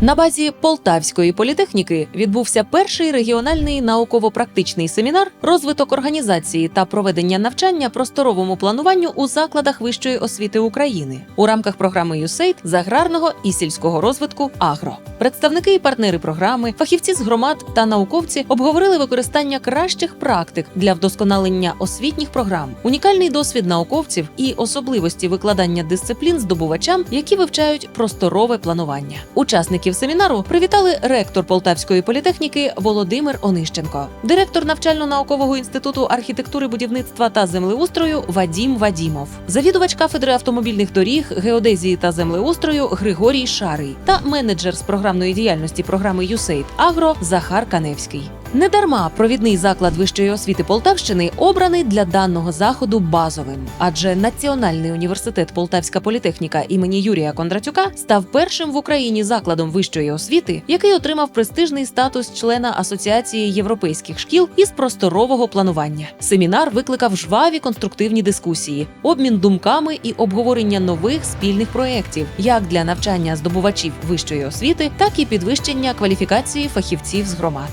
На базі Полтавської політехніки відбувся перший регіональний науково-практичний семінар розвиток організації та проведення навчання просторовому плануванню у закладах вищої освіти України у рамках програми USAID з аграрного і сільського розвитку Агро. Представники і партнери програми, фахівці з громад та науковці обговорили використання кращих практик для вдосконалення освітніх програм, унікальний досвід науковців і особливості викладання дисциплін здобувачам, які вивчають просторове планування. Учасників семінару привітали ректор Полтавської політехніки Володимир Онищенко, директор навчально-наукового інституту архітектури, будівництва та землеустрою Вадім Вадімов, завідувач кафедри автомобільних доріг, геодезії та землеустрою Григорій Шарий та менеджер з програмної діяльності програми USAID Агро Захар Каневський. Недарма провідний заклад вищої освіти Полтавщини обраний для даного заходу базовим, адже Національний університет Полтавська політехніка імені Юрія Кондратюка став першим в Україні закладом вищої освіти, який отримав престижний статус члена Асоціації європейських шкіл із просторового планування. Семінар викликав жваві конструктивні дискусії, обмін думками і обговорення нових спільних проєктів, як для навчання здобувачів вищої освіти, так і підвищення кваліфікації фахівців з громад.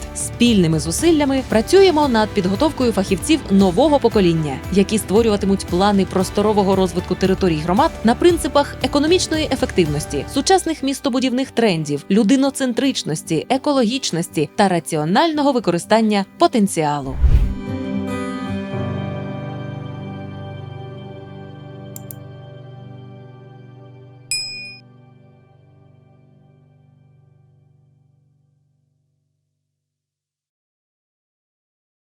Спільними зусиллями працюємо над підготовкою фахівців нового покоління, які створюватимуть плани просторового розвитку територій громад на принципах економічної ефективності, сучасних містобудівних трендів, людиноцентричності, екологічності та раціонального використання потенціалу.